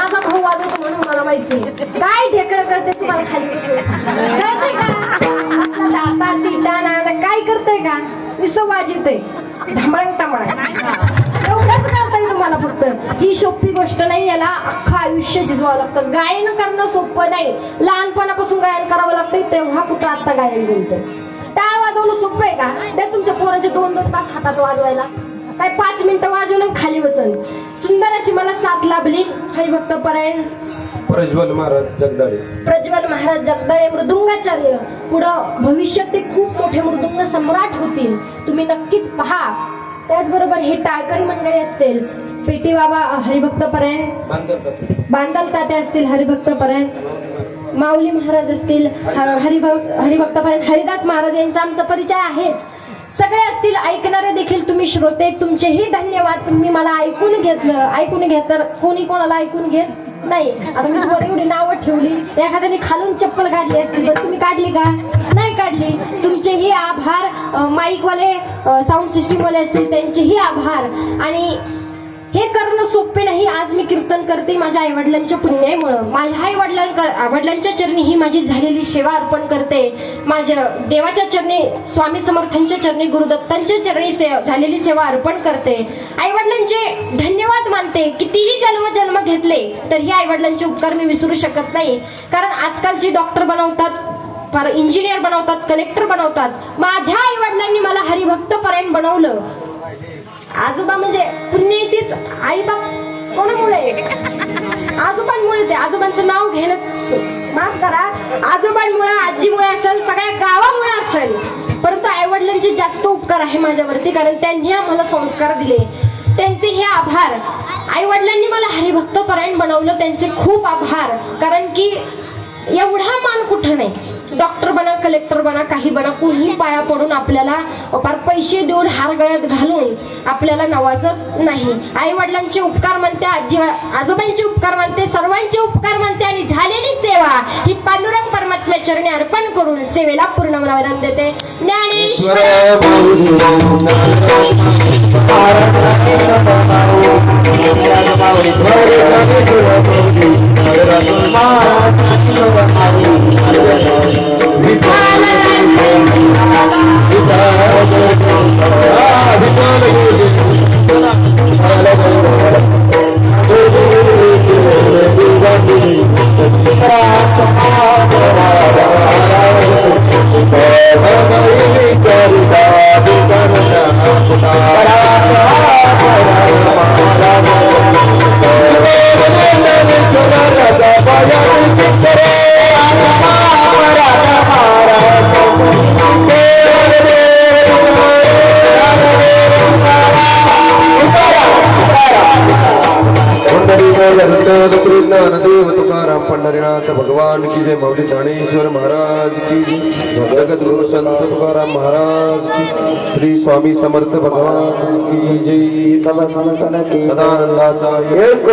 माझा भाऊ वाजवतो म्हणून मला माहिती काय ढेकळ करते तुम्हाला खाली कळतंय का? दाता तिटा नाना काय करतय का? नुसतं वाजवतंय. धमळंग तमळंग एवढंच करताय तुम्हाला फक्त. ही सोपी गोष्ट नाही याला अख्खं आयुष्य शिजवावं लागतं. गायन करणं सोपं नाही. लहानपणापासून गायन करावं लागतं तेव्हा कुठं आता गायन जमतं टाळ वाजवणं सोपं आहे का? त्या तुमच्या पोराचे दोन दोन तास हातात वाजवायला. काय पाच मिनिटं वाजवलं खाली बसन. अशी मला साथ लाभली. हरिभक्त परायण. प्रज्वल महाराज जगदाळे. प्रज्वल महाराज जगदाळे मृदुंगाचार्य. पुढं भविष्यात ते खूप मोठे मृदुंग सम्राट होतील. तुम्ही नक्कीच पहा. त्याचबरोबर हे टाळकरी मंडळी असतील. पेटी बाबा हरिभक्त परायण. बांदल ताते असतील हरिभक्त परायण. माऊली महाराज असतील हरिभक्त हरिभक्त परायण. हरिदास महाराज यांचा आमचा परिचय आहेच. सगळे असतील ऐकणारे देखील तुम्ही श्रोते तुमचेही धन्यवाद. तुम्ही मला ऐकून घेतलं. ऐकून घेत तर कोणी कोणाला ऐकून घेत नाही. आता मी तुम्हाला एवढी नावं ठेवली. एखाद्याने खालून चप्पल काढली असती तर तुम्ही काढली का? नाही काढली. तुमचेही आभार माईकवाले साऊंड सिस्टीमवाले असतील त्यांचेही आभार. आणि हे करणं सोपे नाही. आज कीर्तन करते माझ्या आई वडिलांच्या पुण्यामुळं. माझ्या आई वडिलां वडिलांच्या चरणी ही माझी झालेली सेवा अर्पण करते. माझ्या देवाच्या चरणी स्वामी समर्थांच्या चरणी गुरुदत्तांच्या चरणी से झालेली सेवा अर्पण करते. आई वडिलांचे धन्यवाद मानते. कितीही जन्म जन्म घेतले तर ही आई वडिलांचे उपकार मी विसरू शकत नाही. कारण आजकालचे डॉक्टर बनवतात पर इंजिनियर बनवतात कलेक्टर बनवतात माझ्या आई वडिलांनी मला हरिभक्त परायण बनवलं. आजोबा म्हणजे पुण्यतीच आई बाप कोणामुळे? आजोबांमुळेच आहे आजोबांचं नाव घेणं माफ करा. आजोबांमुळे आजीमुळे असेल सगळ्या गावामुळे असेल. परंतु आईवडिलांचे जास्त उपकार आहे माझ्यावरती कारण त्यांनी आम्हाला संस्कार दिले. त्यांचे हे आभार. आईवडिलांनी मला हरिभक्त परायण बनवलं त्यांचे खूप आभार. कारण की एवढा मान कुठं नाही. डॉक्टर बना कलेक्टर बना काही बना कोणी पाया पडून आपल्याला फार पैसे देऊन हार गळ्यात घालून आपल्याला नवाजत नाही. आई वडिलांचे उपकार म्हणते आजी आजोबांचे उपकार म्हणते सर्वांचे उपकार म्हणते आणि झालेली सेवा ही पांडुरंग परमात्म्या चरणी अर्पण करून सेवेला पूर्ण विराम देते. ज्ञानेश्वर! ज्ञानदेव तुकाराम पंढरीनाथ भगवान की जय मौली ज्ञानेश्वर महाराज की जगत गुरु संत तुकाराम महाराज की श्री स्वामी समर्थ भगवान की जय सदानंदाचा एक